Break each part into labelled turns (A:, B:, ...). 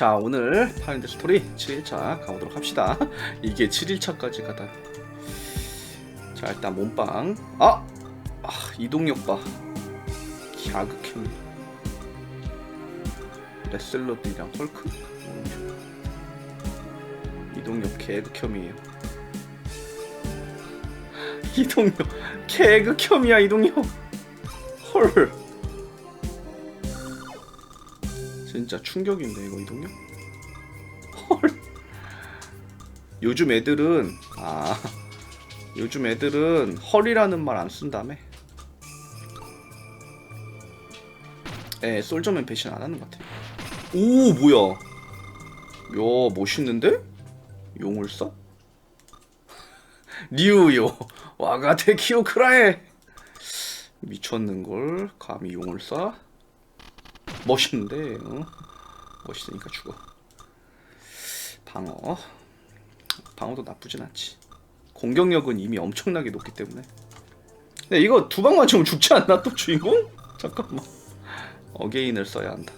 A: 자 오늘 파인드 스토리 7일차 가보도록 합시다. 이게 7일차까지 가다. 자 일단 몸빵. 아! 아 이동력 봐 갸극혐 레슬러들이랑 헐크? 이동력 개극혐이에요. 이동력 개극혐이야 이동력 헐 진짜 충격인데 이거 이동력 헐. 요즘 애들은 아 요즘 애들은 헐이라는 말 안 쓴다며? 에 솔저맨 배신 안 하는 것 같아. 오 뭐야? 야 멋있는데? 용을 써? 리우요. 와가테 키오크라에 미쳤는걸? 감히 용을 쏴 멋있는데 어? 멋있으니까 죽어. 방어. 방어도 나쁘진 않지. 공격력은 이미 엄청나게 높기 때문에. 근데 이거 두방 맞으면 죽지 않나 또 주인공? 잠깐만. 어게인을 써야 한다.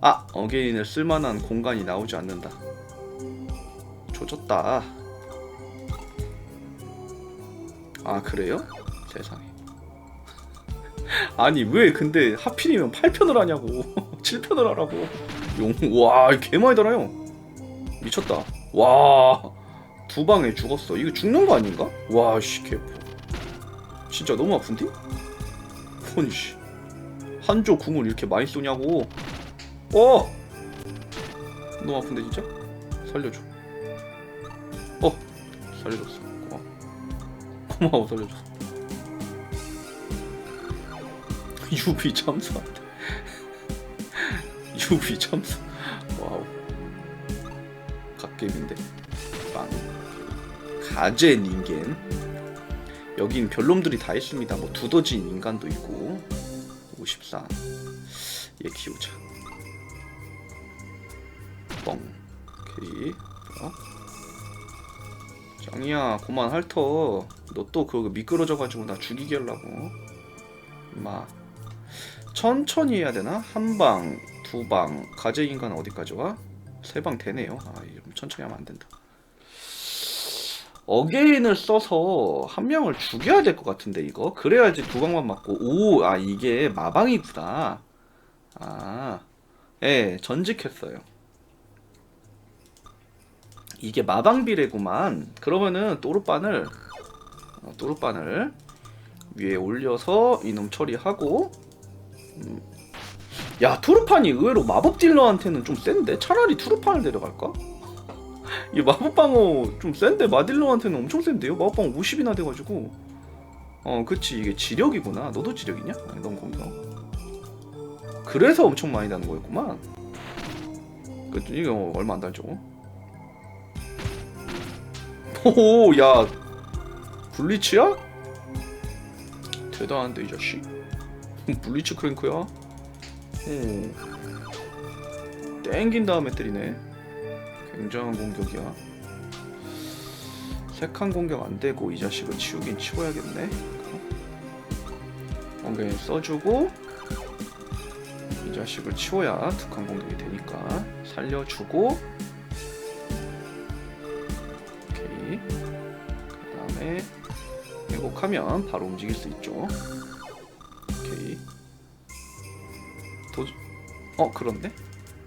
A: 아 어게인을 쓸만한 공간이 나오지 않는다. 조졌다. 아 그래요? 세상에 아니 왜 근데 하필이면 8편을 하냐고. 7편을 하라고. 용와 개 많이 달아요. 미쳤다. 와 두 방에 죽었어. 이거 죽는 거 아닌가? 와씨 개 진짜 너무 아픈데? 아니 씨. 한조 궁을 이렇게 많이 쏘냐고. 어! 너무 아픈데 진짜? 살려줘. 어 살려줬어. 고마워. 고마워 살려줬어 유비 참수한테 유비 참수. 와우. 갓겜인데. 빵. 가제 닌겐 여긴 별놈들이 다 있습니다. 뭐 두더지인 인간도 있고. 54 얘 키우자. 뻥. 오케이. 뭐야 짱이야. 그만 핥어. 너 또 그거 미끄러져가지고 나 죽이게 하려고. 임마 천천히 해야 되나? 한 방, 두 방, 가제 인간 어디까지 와? 세 방 되네요. 아, 이러면 천천히 하면 안 된다. 어게인을 써서 한 명을 죽여야 될 것 같은데 이거 그래야지 두 방만 맞고 오 아 이게 마방이구나 아예 전직했어요 이게 마방비례구만 그러면은 또르반을 어, 또르반을 위에 올려서 이놈 처리하고 야 투르판이 의외로 마법 딜러한테는 좀 센데? 차라리 투르판을 데려갈까? 이 마법 방어 좀 센데? 마딜러한테는 엄청 센데요? 마법 방어 50이나 돼가지고. 어 그치. 이게 지력이구나. 너도 지력이냐? 아니 넌 공격 그래서 엄청 많이 나는 거였구만. 그 이거 얼마 안 달죠? 오야. 블리츠야? 대단한데 이 자식 블리츠 크랭크야? 오. 땡긴 다음에 때리네. 굉장한 공격이야. 색한 공격 안 되고 이 자식을 치우긴 치워야겠네. 공격에 써주고 이 자식을 치워야 특한 공격이 되니까 살려주고 오케이. 그 다음에 회복하면 바로 움직일 수 있죠. 도... 어 그런데?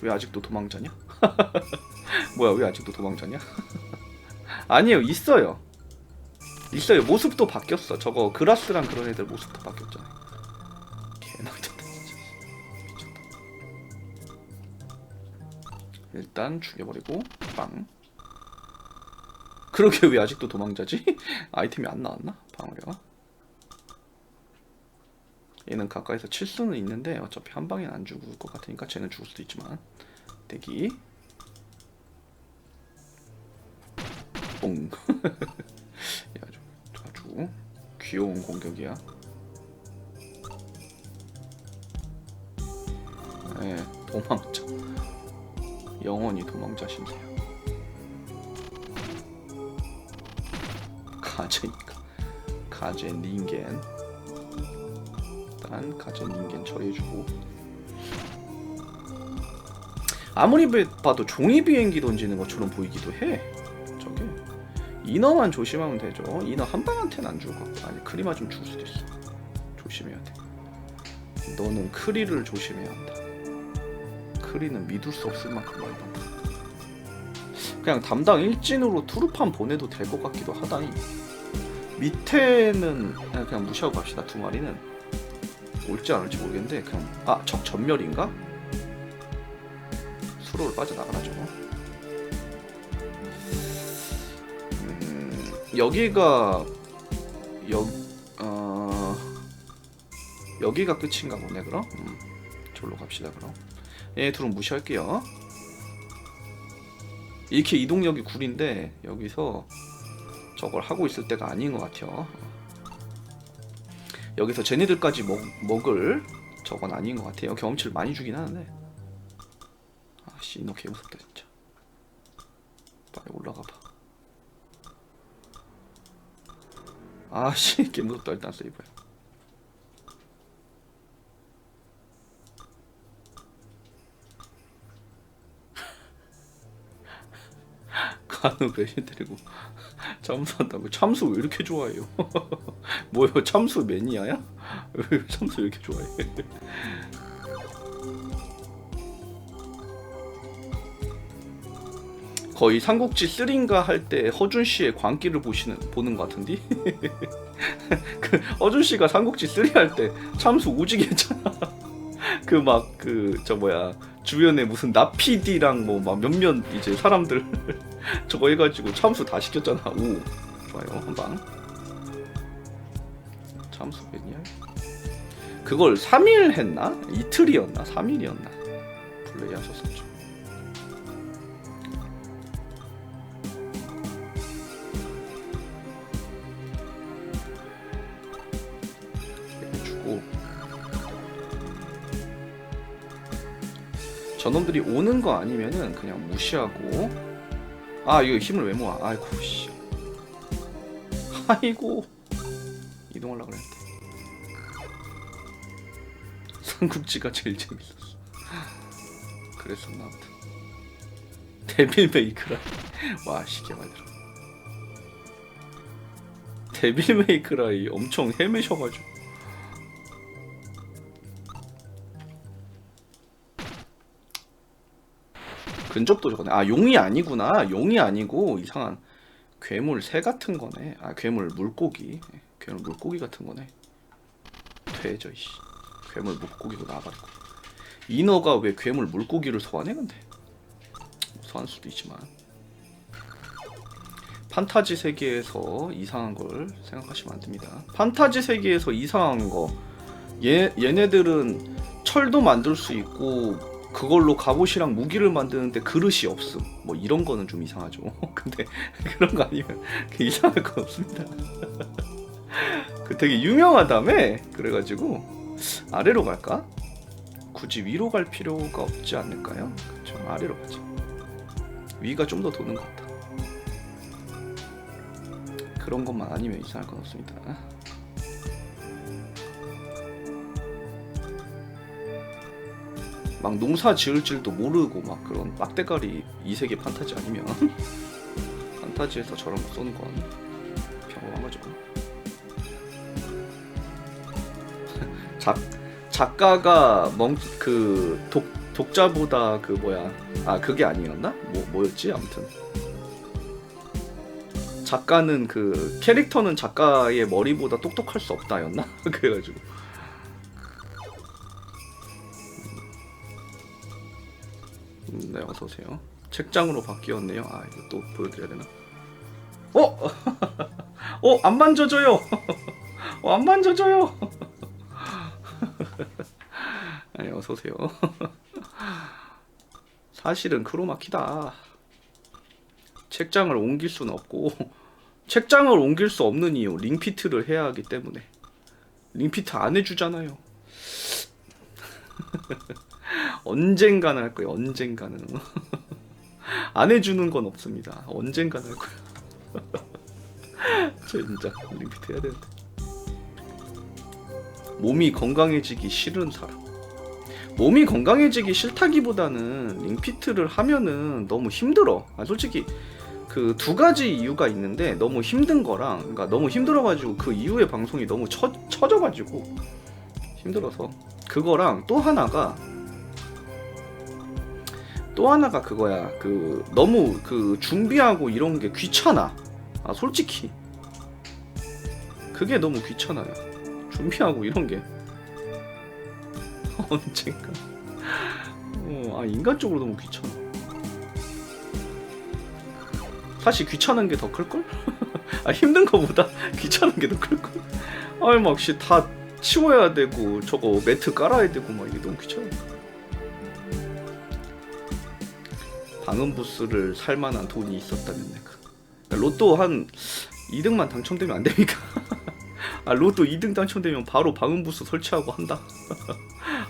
A: 왜 아직도 도망자냐? 뭐야 왜 아직도 도망자냐? 아니에요 있어요 있어요 모습도 바뀌었어 저거 그라스랑 그런 애들 모습도 바뀌었잖아 개나졌다 진짜 미쳤다 일단 죽여버리고 빵 그러게 왜 아직도 도망자지? 아이템이 안 나왔나? 방어려가 얘는 가까이서 칠 수는 있는데 어차피 한 방엔 안 죽을 것 같으니까 쟤는 죽을 수도 있지만. 대기. 뽕. 아주 아주 귀여운 공격이야. 네 도망자 영원히 도망자 신세요. 가제니까. 가제 닌겐 일단 가전 인겐 처리해주고 아무리 봐- 봐도 종이 비행기 던지는 것처럼 보이기도 해. 저게 인어만 조심하면 되죠. 인어 한 방한테는 안 같아. 아니 크리마 좀 죽을 수도 있어. 조심해야 돼. 너는 크리를 조심해야 한다. 크리는 믿을 수 없을 만큼 많이 간다. 그냥 담당 일진으로 투르판 보내도 될 것 같기도 하다니. 밑에는 그냥 무시하고 갑시다. 두 마리는 올지 안 올지 모르겠는데 그냥 아 적 전멸인가? 수로를 빠져나가라죠. 음, 여기가 여 어, 여기가 끝인가 보네 그럼. 음, 저로 갑시다 그럼. 얘 둘은 무시할게요. 이렇게 이동력이 구린데 여기서 저걸 하고 있을 때가 아닌 것 같아요. 여기서 쟤네들까지 먹, 먹을 저건 아닌 것 같아요. 경험치를 많이 주긴 하는데. 아씨 너 개무섭다 진짜. 빨리 올라가 봐. 아씨 개무섭다 일단 세이브해. 간우 배신 데리고 참수한다고 참수 왜 이렇게 좋아해요? 뭐요 참수 매니아야? 왜 참수 왜 이렇게 좋아해? 거의 삼국지 3인가 할 때 허준 씨의 광기를 보시는 보는 것 같은데 그 허준 씨가 삼국지 3 할 때 참수 오지게 했잖아. 그 막 그 저 뭐야 주변에 무슨 나피디랑 뭐 막 몇몇 이제 사람들 저거 해가지고 참수 다 시켰잖아. 오 좋아요 한 방. 참수 매니아? 그걸 3일 했나? 이틀이었나? 3일이었나? 플레이 하셨었죠. 주고 저놈들이 오는 거 아니면은 그냥 무시하고 아 이거 힘을 왜 모아 아이고 씨 아이고 이동하려고 그랬는 삼국지가 제일 재밌었어 그랬었나 보다 데빌 메이크라 와 시계 말들어 데빌 메이크라이 엄청 헤매셔가지고 근접도 저거네. 아 용이 아니구나. 용이 아니고 이상한 괴물 새 같은 거네. 아 괴물 물고기. 예, 괴물 물고기 같은 거네. 돼져 이씨. 괴물 물고기로 나와버리고. 인어가 왜 괴물 물고기를 소환해 근데? 소환 수도 있지만. 판타지 세계에서 이상한 걸 생각하시면 안 됩니다. 판타지 세계에서 이상한 거. 얘 얘네들은 철도 만들 수 있고 그걸로 갑옷이랑 무기를 만드는데 그릇이 없음. 뭐 이런 거는 좀 이상하죠. 근데 그런 거 아니면 이상할 건 없습니다. 그 되게 유명하다며. 그래가지고 아래로 갈까? 굳이 위로 갈 필요가 없지 않을까요? 그쵸 아래로 가자. 위가 좀 더 도는 것 같다. 그런 것만 아니면 이상할 건 없습니다. 막 농사 지을 줄도 모르고 막 그런 빡대가리 이세계 판타지 아니면 판타지에서 저런 거 쏘는 건 평범한 거죠. 작 작가가 멍그 독자보다 그 뭐야 아 그게 아니었나? 뭐 뭐였지 아무튼 작가는 그 캐릭터는 작가의 머리보다 똑똑할 수 없다였나? 그래가지고 음, 네 어서 오세요. 책장으로 바뀌었네요. 아 이거 또 보여드려야 되나? 어? 어? 안 만져줘요. 어, 안 만져줘요. 아니 어서 오세요. 사실은 크로마키다. 책장을 옮길 수는 없고 책장을 옮길 수 없는 이유 링피트를 해야 하기 때문에 링피트 안 해주잖아요. 언젠가는 할 거예요. 언젠가는 안 해주는 건 없습니다. 언젠가는 할 거예요. 저 진짜 링피트 해야 되는데 몸이 건강해지기 싫은 사람 몸이 건강해지기 싫다기보다는 링피트를 하면은 너무 힘들어. 아, 솔직히 그 두 가지 이유가 있는데 너무 힘든 거랑 그러니까 너무 힘들어가지고 그 이후에 방송이 너무 처, 처져가지고 힘들어서. 그거랑 또 하나가 또 하나가 그거야. 그 너무 그 준비하고 이런 게 귀찮아. 아 솔직히. 그게 너무 귀찮아요. 준비하고 이런 게 언젠가 어, 아 인간적으로 너무 귀찮아 사실 귀찮은 게 더 클걸? 아 힘든 거보다 귀찮은 게 더 클걸? 아이 막씨 다 치워야 되고 저거 매트 깔아야 되고 막 이게 너무 귀찮아 방음 부스를 살 만한 돈이 있었다면 내가 로또 한 2등만 당첨되면 안 됩니까? 아 로또 2등 당첨되면 바로 방음 부스 설치하고 한다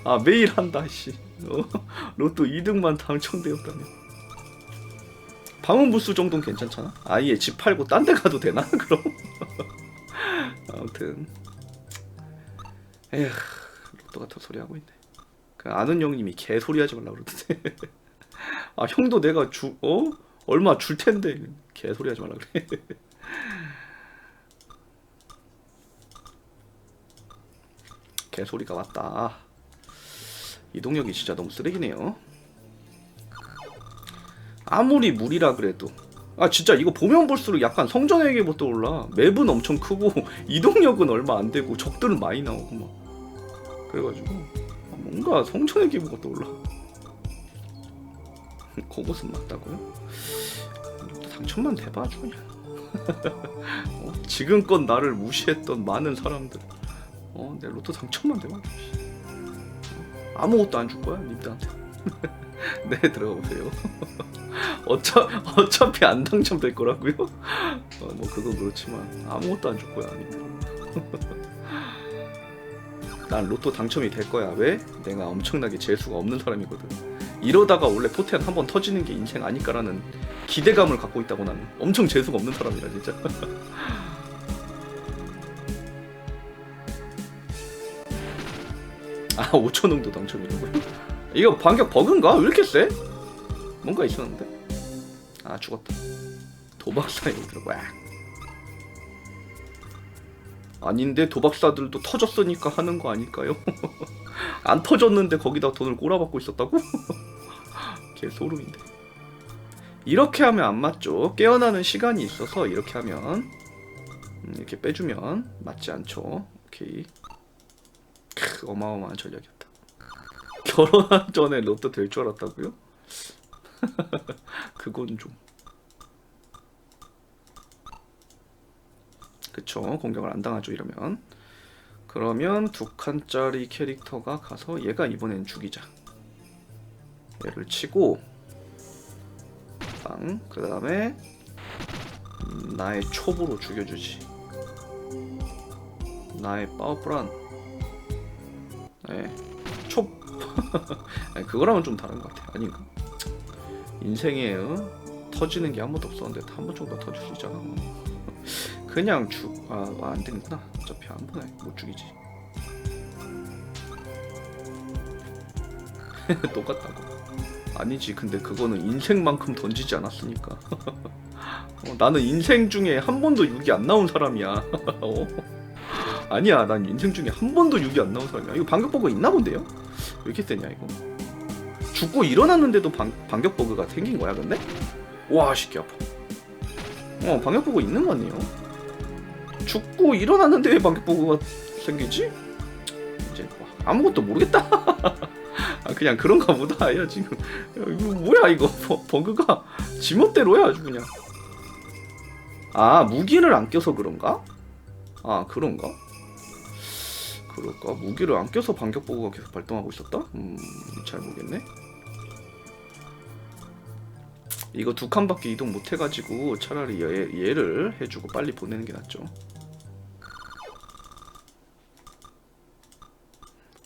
A: 아 매일 한다 씨. 어, 로또 2등만 당첨되었다면 방음 부스 정도는 괜찮잖아? 아예 집 팔고 딴 데 가도 되나 그럼? 아무튼. 에휴 로또 같은 소리 하고 있네. 그 아는 형님이 개 소리 하지 말라 그러던데. 아 형도 내가 주 어? 얼마 줄 텐데. 개 소리 하지 말라 그래. 개 소리가 왔다 이동력이 진짜 너무 쓰레기네요. 아무리 물이라 그래도. 아 진짜 이거 보면 볼수록 약간 성전에게부터 떠올라. 맵은 엄청 크고 이동력은 얼마 안 되고 적들은 많이 나오고 막. 그래가지고 아, 뭔가 성전에게부터 떠올라. 그것은 맞다고요? 당첨만 돼봐 아주 그냥. 어, 지금껏 나를 무시했던 많은 사람들. 어, 내 로또 당첨만 돼봐 아주 씨. 어, 아무것도 안 줄 거야 님들한테. 네 들어가 보세요. 어차, 어차피 안 당첨될 거라고요? 어, 뭐 그건 그렇지만 아무것도 안 줄 거야 난 로또 당첨이 될 거야. 왜? 내가 엄청나게 재수가 없는 사람이거든. 이러다가 원래 포텐 한 번 터지는 게 인생 아닐까라는 기대감을 갖고 있다고 나는 엄청 재수가 없는 사람이라 진짜 아 5천 원도 당첨이라고요? 이거 반격 버그인가? 왜 이렇게 세? 뭔가 있었는데 아 죽었다 도박사에 들어가 아닌데 도박사들도 터졌으니까 하는 거 아닐까요? 안 터졌는데 거기다 돈을 꼬라박고 있었다고? 개 소름인데 이렇게 하면 안 맞죠 깨어나는 시간이 있어서 이렇게 하면 음, 이렇게 빼주면 맞지 않죠 오케이 크, 어마어마한 전략이었다. 결혼하기 전에 로또 될 줄 알았다고요? 그건 좀. 그쵸 공격을 안 당하죠 이러면. 그러면 두 칸짜리 캐릭터가 가서 얘가 이번엔 죽이자. 얘를 치고 빵그 다음에 나의 촉으로 죽여주지. 나의 파워풀한 네, 촉. 그거랑은 좀 다른 것 같아 아닌가? 인생에 어? 터지는 게 한 번도 없었는데 한 번 정도 터질 수 있잖아 그냥 죽 아 안 되는구나 어차피 한 번에 못 죽이지. 똑같다고. 아니지. 근데 그거는 인생만큼 던지지 않았으니까. 어, 나는 인생 중에 한 번도 6이 안 나온 사람이야. 어? 아니야 난 인생 중에 한 번도 6이 안 나온 사람이야 이거 반격 버그 있나 본데요? 왜 이렇게 세냐 이거 죽고 일어났는데도 반, 반격 버그가 생긴 거야 근데? 와 쉽게 아파 어 반격 버그 있는 거 아니에요? 죽고 일어났는데 왜 반격 버그가 생기지? 이제 뭐 아무것도 모르겠다 아 그냥 그런가 보다 야 지금 야, 이거 뭐야 이거 버, 버그가 지멋대로야 아주 그냥 아 무기를 안 껴서 그런가? 아 그런가? 그럴까? 무기를 안 껴서 반격 버그가 계속 발동하고 있었다? 음 잘 모르겠네 이거 두 칸밖에 이동 못 해가지고 차라리 얘, 얘를 해주고 빨리 보내는 게 낫죠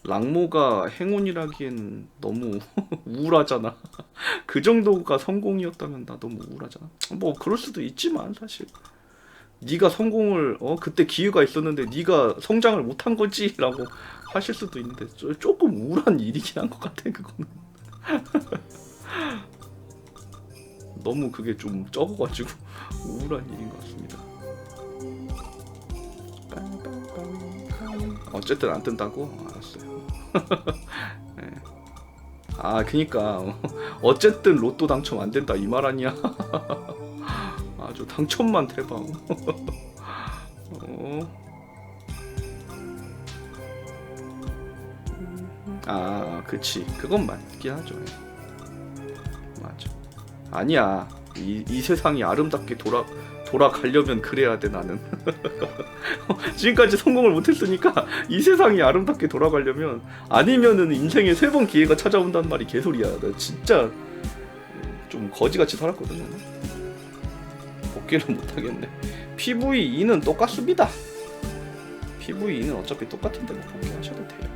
A: 랑모가 행운이라기엔 너무 우울하잖아. 그 정도가 성공이었다면 나 너무 우울하잖아. 뭐 그럴 수도 있지만 사실 네가 성공을 어 그때 기회가 있었는데 네가 성장을 못한 거지라고 하실 수도 있는데 조- 조금 우울한 일이긴 한 것 같아 그거는 너무 그게 좀 적어가지고 우울한 일인 것 같습니다. 어쨌든 안 뜬다고 알았어요. 네. 아 그니까 어, 어쨌든 로또 당첨 안 된다 이 말 아니야? 아주 당첨만 대박. 어. 아, 그치. 그건 맞긴 하죠. 예. 맞아. 아니야. 이, 이 세상이 아름답게 돌아 돌아가려면 그래야 돼 나는. 지금까지 성공을 못했으니까 이 세상이 아름답게 돌아가려면 아니면은 인생에 세 번 기회가 찾아온단 말이 개소리야. 나 진짜 좀 거지같이 살았거든 요. 복귀를 못하겠네. PVE는 똑같습니다. PVE는 어차피 똑같은데 뭐 복귀하셔도 돼요.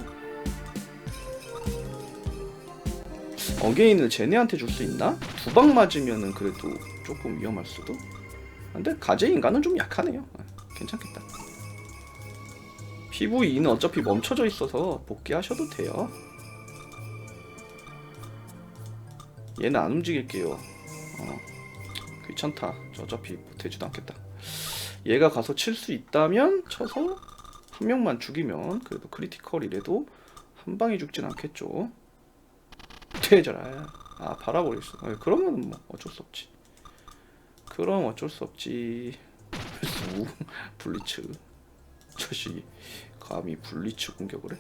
A: 어게인을 쟤네한테 줄 수 있나? 두 방 맞으면은 그래도 조금 위험할 수도. 근데 가제 인간은 좀 약하네요. 아, 괜찮겠다. PVE는 어차피 멈춰져 있어서 복귀하셔도 돼요. 얘는 안 움직일게요. 어, 귀찮다. 저 어차피 되지도 않겠다. 얘가 가서 칠 수 있다면 쳐서 한 명만 죽이면 그래도 크리티컬이라도 한 방에 죽진 않겠죠. 되잖아. 아 바라버렸어. 아, 그러면 뭐 어쩔 수 없지. 그럼 어쩔 수 없지. 수 블리츠 저시 감히 블리츠 공격을 해.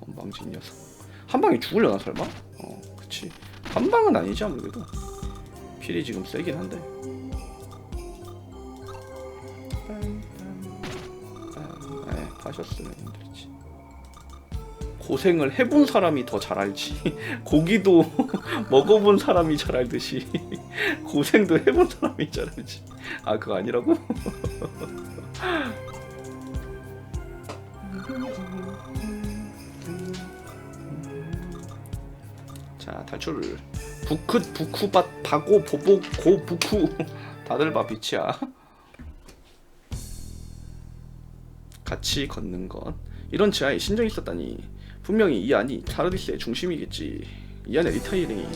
A: 건방진 녀석. 한 방에 죽으려나 설마? 어, 그치. 한 방은 아니지 아무래도. 필이 지금 세긴 한데. 아, 네, 파셨으면 힘들지. 고생을 해본 사람이 더 잘 알지. 고기도 먹어본 사람이 잘 알듯이 고생도 해본 사람이 잘 알지. 아 그거 아니라고? 자 탈출. 부크 부쿠밭 바고 보보 고 부쿠 다들 봐 빛이야. 같이 걷는 것. 이런 지하에 신정이 있었다니. 분명히 이 안이 타르디스의 중심이겠지. 이 안에 리타이링이.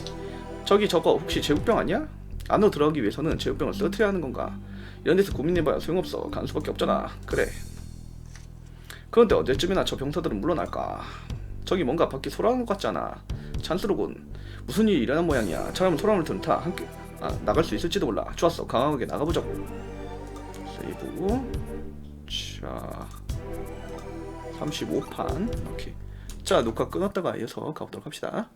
A: 저기 저거 혹시 제국병 아니야? 안으로 들어가기 위해서는 제국병을 쓰러뜨려야 하는 건가? 이런 데서 고민해봐야 소용없어. 간 수밖에 없잖아. 그래. 그런데 언제쯤이나 저 병사들은 물러날까? 저기 뭔가 밖에 소란한 것 같잖아. 찬스로군. 무슨 일이 일어난 모양이야. 차라면 소란을 든타. 함께 아, 나갈 수 있을지도 몰라. 좋았어. 강하게 나가보자고. 세이브. 자. 35판. 오케이. 자, 녹화 끊었다가 이어서 가보도록 합시다.